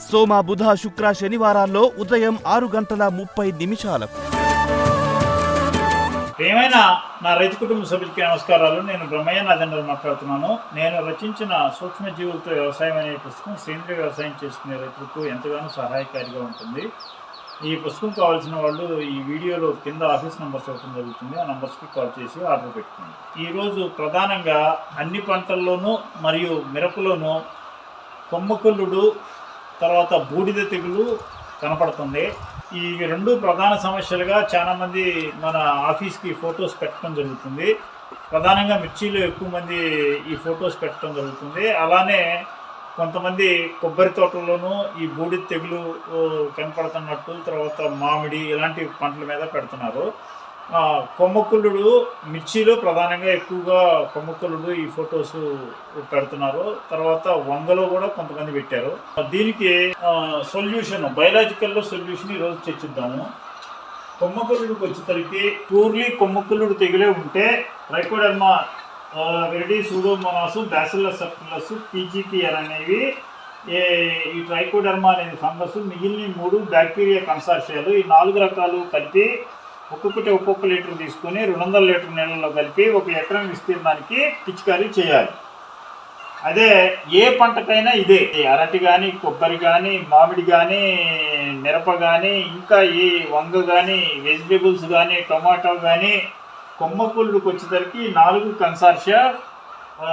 సోమ బుధ శుక్ర శనివారాల్లో ఉదయం ఆరు గంటల ముప్పై నిమిషాలకు. ఏమైనా నా రైతు కుటుంబ సభ్యులకి నమస్కారాలు. నేను బ్రహ్మయ్య నాదెండ్ర మాట్లాడుతున్నాను. నేను రచించిన సూక్ష్మజీవులతో వ్యవసాయం అనే పుస్తకం సేంద్రియ వ్యవసాయం చేసుకునే రైతులకు ఎంతగానో సహాయకారిగా ఉంటుంది. ఈ పుస్తకం కావాల్సిన వాళ్ళు ఈ వీడియోలో కింద ఆఫీస్ నెంబర్స్ ఇవ్వడం జరుగుతుంది. ఆ నెంబర్స్కి కాల్ చేసి ఆర్డర్ పెట్టుకోండి. ఈరోజు ప్రధానంగా అన్ని పంటల్లోనూ మరియు మిరపలోనూ కొమ్మకుల్లుడు తర్వాత బూడిద తెగులు కనపడుతుంది. ఈ రెండు ప్రధాన సమస్యలుగా చాలామంది మన ఆఫీస్కి ఫొటోస్ పెట్టడం జరుగుతుంది. ప్రధానంగా మిర్చిలో ఎక్కువ మంది ఈ ఫొటోస్ పెట్టడం జరుగుతుంది. అలానే కొంతమంది కొబ్బరి తోటల్లోనూ ఈ బూడిద తెగులు కనపడుతున్నట్టు తర్వాత మామిడి ఇలాంటి పంటల మీద పెడుతున్నారు. ఆ, కొమ్మకుల్లుడు మిర్చిలో ప్రధానంగా ఎక్కువగా కొమ్మకుల్లుడు ఈ ఫొటోస్ పెడుతున్నారు. తర్వాత వంగలో కూడా కొంతమంది పెట్టారు. దీనికి సొల్యూషన్ బయలాజికల్లో సొల్యూషన్ ఈరోజు చర్చిద్దాము. కొమ్మకుల్లుడికి వచ్చేసరికి పూర్లీ కొమ్మకుల్లుడు తెగులే ఉంటే ట్రైకోడర్మా రెడీ సూడోమోనాసు బ్యాసిల్లస్ సర్కులస్ పీజీపీఆర్ అనేవి ఈ ట్రైకోడర్మా అనేది ఫంగస్ మిగిలిన మూడు బ్యాక్టీరియా కన్సార్షియాలు ఈ నాలుగు రకాలు కలిపి ఒక్కొక్కటి ఒక్కొక్క లీటర్ తీసుకొని రెండు వందల లీటర్ నీళ్ళలో కలిపి ఒక ఎకరం విస్తీర్ణానికి పిచికారీ చేయాలి. అదే ఏ పంటకైనా ఇదే. అరటి కానీ కొబ్బరి కానీ మామిడి కానీ మిరప కానీ ఇంకా ఈ వంగ కానీ వెజిటేబుల్స్ కానీ టొమాటో కానీ కొమ్మకూళ్ళకి వచ్చేసరికి నాలుగు కన్సార్షియా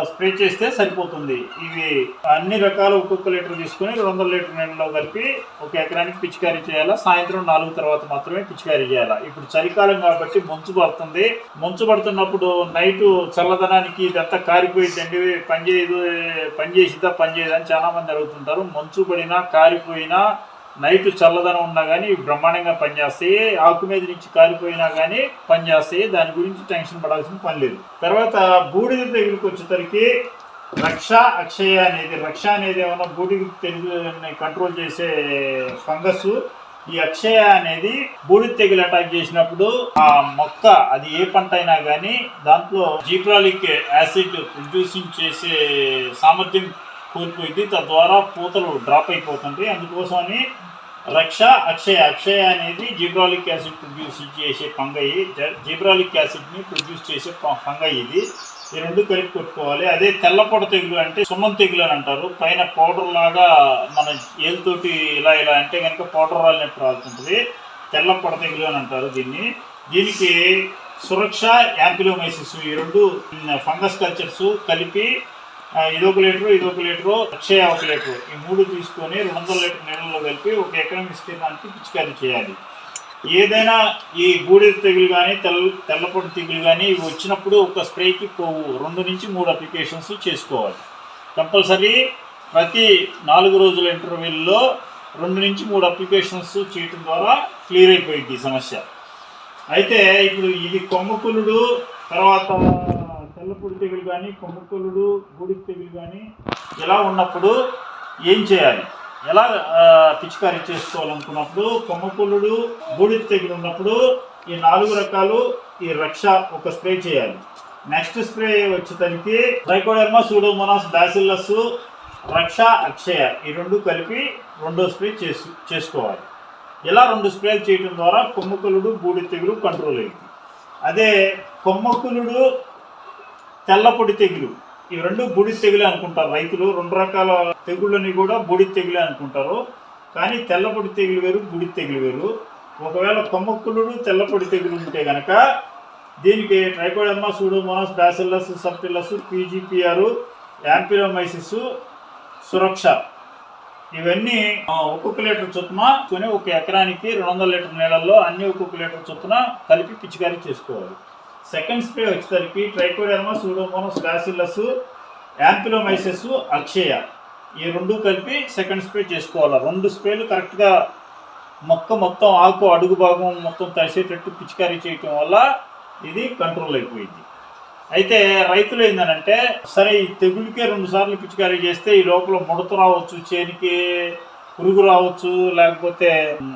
స్ప్రే చేస్తే సరిపోతుంది. ఇవి అన్ని రకాల ఒక్కొక్క లీటర్ తీసుకొని రెండు వందల లీటర్ నీళ్ళలో కలిపి ఒక ఎకరానికి పిచికారీ చేయాలా? సాయంత్రం నాలుగు తర్వాత మాత్రమే పిచికారీ చేయాలా? ఇప్పుడు చలికాలం కాబట్టి మంచు పడుతుంది. మంచు పడుతున్నప్పుడు నైట్ చల్లదనానికి ఇదంతా కారిపోయిందండి పనిచేయదు పనిచేసిద్దా పని అని చాలా మంది అడుగుతుంటారు. మంచు పడినా కారిపోయినా నైట్ చల్లదనం ఉన్నా కానీ ఇవి బ్రహ్మాండంగా పనిచేస్తాయి ఆకు మీద నుంచి కారిపోయినా కానీ పనిచేస్తాయి దాని గురించి టెన్షన్ పడాల్సిన పని లేదు. తర్వాత బూడిద తెగులుకి వచ్చేసరికి రక్ష అక్షయ అనేది రక్ష అనేది ఏమన్నా బూడిద తెగులని కంట్రోల్ చేసే ఫంగస్ ఈ అక్షయ అనేది బూడిద తెగులు అటాక్ చేసినప్పుడు ఆ మొక్క అది ఏ పంట అయినా కానీ దాంట్లో జీప్రాలిక్ యాసిడ్ ప్రొడ్యూసింగ్ చేసే సామర్థ్యం కోల్పోయింది తద్వారా పూతలు డ్రాప్ అయిపోతుంది అందుకోసమని రక్ష అక్షయ అక్షయ అనేది జీబ్రాలిక్ యాసిడ్ ప్రొడ్యూస్ చేసే ఫంగై జీబ్రాలిక్ యాసిడ్ని ప్రొడ్యూస్ చేసే ఫ- ఫంగై ఇది. ఈ రెండు కలిపి కొట్టుకోవాలి. అదే తెల్లపొడ తెగులు అంటే సుమన్ తెగులు అని అంటారు. పైన పౌడర్ లాగా మన ఏలుతోటి ఇలా ఇలా అంటే కనుక పౌడర్ రాలినట్టు రాలుతుంటుంది. తెల్లపొడ తెగులు అని అంటారు దీన్ని. దీనికి సురక్ష యాంపిలోమైసిస్ ఈ రెండు ఫంగస్ కల్చర్స్ కలిపి ఇదొక లీటరు ఇదొక లీటరు అక్షయ ఒక లీటరు. ఈ మూడు తీసుకొని రెండు వందల లీటర్ నీళ్ళలో కలిపి ఒక ఎకరం విస్తీర్ణానికి పిచికారీ చేయాలి. ఏదైనా ఈ బూడిద తెగులు కానీ తెల్ల తెల్లపొడి తెగులు కానీ ఇవి వచ్చినప్పుడు ఒక స్ప్రేకి పోవు. రెండు నుంచి మూడు అప్లికేషన్స్ చేసుకోవాలి. కంపల్సరీ ప్రతి నాలుగు రోజుల ఇంటర్వ్యూల్లో రెండు నుంచి మూడు అప్లికేషన్స్ చేయటం ద్వారా క్లియర్ అయిపోయింది ఈ సమస్య. అయితే ఇప్పుడు ఇది కొమ్మకులుడు తర్వాత తెల్లపొడి తెగులు కానీ కొమ్మకులుడు బూడిద తెగులు కానీ ఇలా ఉన్నప్పుడు ఏం చేయాలి? ఎలా పిచికారీ చేసుకోవాలనుకున్నప్పుడు కొమ్మకులుడు బూడిద తెగులు ఉన్నప్పుడు ఈ నాలుగు రకాలు ఈ రక్ష ఒక స్ప్రే చేయాలి. నెక్స్ట్ స్ప్రే వచ్చేసరికి trichoderma pseudomonas bacillus Raksha Akshaya ఈ రెండు కలిపి రెండో స్ప్రే చేసు చేసుకోవాలి. ఇలా రెండు స్ప్రేలు చేయడం ద్వారా కొమ్మకులుడు బూడిద తెగులు కంట్రోల్ అయింది అదే కొమ్మకులుడు తెల్లపొడి తెగులు. ఈ రెండు బూడిద తెగులే అనుకుంటారు రైతులు. రెండు రకాల తెగుళ్ళని కూడా బూడిద తెగులే అనుకుంటారు. కానీ తెల్లపొడి తెగులు వేరు బూడిద తెగులు వేరు. ఒకవేళ కొమ్మక్కులుడు తెల్లపొడి తెగులు ఉంటే గనక దీనికి trichoderma pseudomonas bacillus subtilis PGPR ampelomyces Suraksha. ఇవన్నీ ఒక్కొక్క లీటర్ చొప్పున కొని ఒక ఎకరానికి రెండు వందల లీటర్ నీళ్ళల్లో అన్ని ఒక్కొక్క లీటర్ చొప్పున కలిపి పిచికారీ చేసుకోవాలి. సెకండ్ స్ప్రే వచ్చేసరికి trichoderma pseudomonas bacillus ampelomyces Akshaya. ఈ రెండు కలిపి సెకండ్ స్ప్రే చేసుకోవాలి? రెండు స్ప్రేలు కరెక్ట్గా మొక్క మొత్తం ఆకు అడుగు భాగం మొత్తం తడిసేటట్టు పిచికారీ చేయటం వల్ల ఇది కంట్రోల్ అయిపోయింది. అయితే రైతులు ఏంటంటే సరే ఈ తెగులుకే రెండు సార్లు పిచికారీ చేస్తే ఈ లోపల ముడత రావచ్చు చేనికి పురుగు రావచ్చు లేకపోతే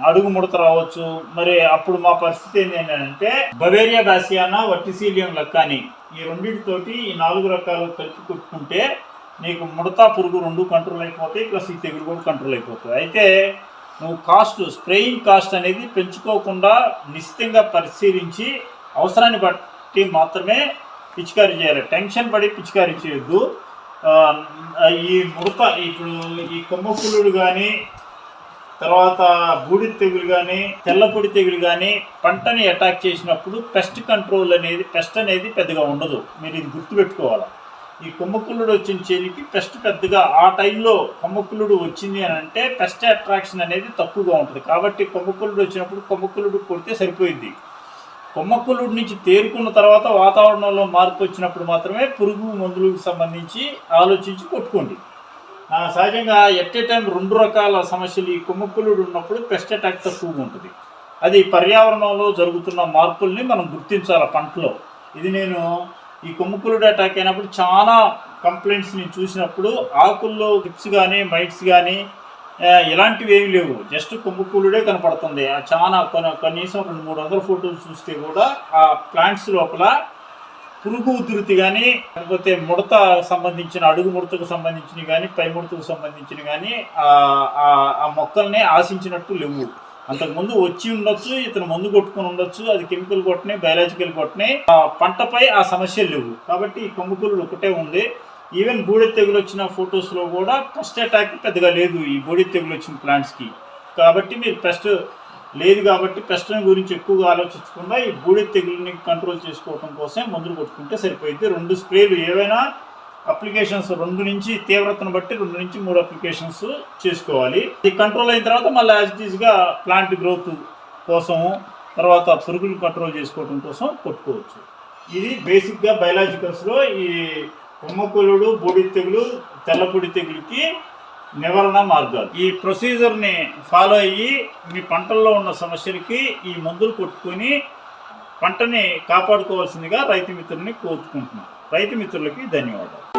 అడుగు ముడత రావచ్చు. మరి అప్పుడు మా పరిస్థితి ఏంటంటే బవేరియా బాసియానా వర్టిసీలియం లక్కాని ఈ రెండింటితోటి ఈ నాలుగు రకాలు కలిపి కొట్టుకుంటే నీకు ముడత పురుగు రెండు కంట్రోల్ అయిపోతాయి ప్లస్ ఈ తెగులు కూడా కంట్రోల్ అయిపోతుంది అయితే నువ్వు కాస్ట్ స్ప్రేయింగ్ కాస్ట్ అనేది పెంచుకోకుండా నిశ్చితంగా పరిశీలించి అవసరాన్ని బట్టి మాత్రమే పిచికారీ చేయాలి. టెన్షన్ పడి పిచికారీ చేయొద్దు. ఈ ముడత ఇప్పుడు ఈ కొమ్మపుల్లుడు కానీ తర్వాత బూడిద తెగులు కానీ తెల్లపొడి తెగులు కానీ పంటని అటాక్ చేసినప్పుడు పెస్ట్ కంట్రోల్ అనేది పెస్ట్ అనేది పెద్దగా ఉండదు. మీరు ఇది గుర్తుపెట్టుకోవాలి? ఈ కొమ్మకుల్లుడు వచ్చిన చేతికి పెస్ట్ పెద్దగా ఆ టైంలో కొమ్మకుల్లుడు వచ్చింది అని అంటే పెస్ట్ అట్రాక్షన్ అనేది తక్కువగా ఉంటుంది. కాబట్టి కొమ్మకుల్లుడు వచ్చినప్పుడు కొమ్మకుల్లుడు కొడితే సరిపోయింది కొమ్మక్కులుడి నుంచి తేరుకున్న తర్వాత వాతావరణంలో మార్పు వచ్చినప్పుడు మాత్రమే పురుగు మందులకు సంబంధించి ఆలోచించి కొట్టుకోండి. సహజంగా ఎట్ ఏ టైం రెండు రకాల సమస్యలు ఈ కొమ్మక్కులుడు ఉన్నప్పుడు పెస్ట్ అటాక్ తక్కువగా ఉంటుంది. అది పర్యావరణంలో జరుగుతున్న మార్పుల్ని మనం గుర్తించాలి పంటలో? ఇది నేను ఈ కొమ్ముకులుడు అటాక్ అయినప్పుడు చాలా కంప్లైంట్స్ నేను చూసినప్పుడు ఆకుల్లో టిప్స్ కానీ మైట్స్ కానీ ఇలాంటివి ఏమి లేవు. జస్ట్ కుంభకూలుడే కనపడుతుంది. చాలా కొన్ని కనీసం రెండు మూడు వందల ఫోటోలు చూస్తే కూడా ఆ ప్లాంట్స్ లోపల పురుగు ఉధృతి కానీ లేకపోతే ముడత సంబంధించిన అడుగు ముడతకు సంబంధించినవి కానీ పై ముడతకు సంబంధించినవి కానీ ఆ- మొక్కల్ని ఆశించినట్టు లేవు. అంతకుముందు వచ్చి ఉండొచ్చు ఇతను మందు కొట్టుకుని ఉండొచ్చు అది కెమికల్ కొట్టినాయి బయాలజికల్ కొట్టినాయి. పంటపై ఆ సమస్యలు లేవు. కాబట్టి ఈ కొమ్ముకులు ఒకటే ఉంది. ఈవెన్ బూడిద తెగులు వచ్చిన ఫొటోస్లో కూడా పెస్ట్ అటాక్ పెద్దగా లేదు ఈ బూడిద తెగులు వచ్చిన ప్లాంట్స్కి కాబట్టి మీరు పెస్ట్ లేదు కాబట్టి పెస్ట్ని గురించి ఎక్కువగా ఆలోచించకుండా ఈ బూడిద తెగులని కంట్రోల్ చేసుకోవడం కోసం మందులు కొట్టుకుంటే సరిపోయింది రెండు స్ప్రేలు ఏవైనా అప్లికేషన్స్ రెండు నుంచి తీవ్రతను బట్టి రెండు నుంచి మూడు అప్లికేషన్స్ చేసుకోవాలి. ఇది కంట్రోల్ అయిన తర్వాత మళ్ళీ యాజ్ ఇట్ ప్లాంట్ గ్రోత్ కోసం తర్వాత పురుగులు కంట్రోల్ చేసుకోవడం కోసం కొట్టుకోవచ్చు. ఇది బేసిక్గా బయలాజికల్స్లో ఈ కుమ్మకులుడు బూడి తెగులు తెల్లపొడి తెగులుకి నివారణ మార్గాలు. ఈ ప్రొసీజర్ని ఫాలో అయ్యి మీ పంటల్లో ఉన్న సమస్యలకి ఈ మందులు కొట్టుకొని పంటని కాపాడుకోవాల్సిందిగా రైతు మిత్రుల్ని కోరుకుంటున్నాను రైతు మిత్రులకి ధన్యవాదాలు.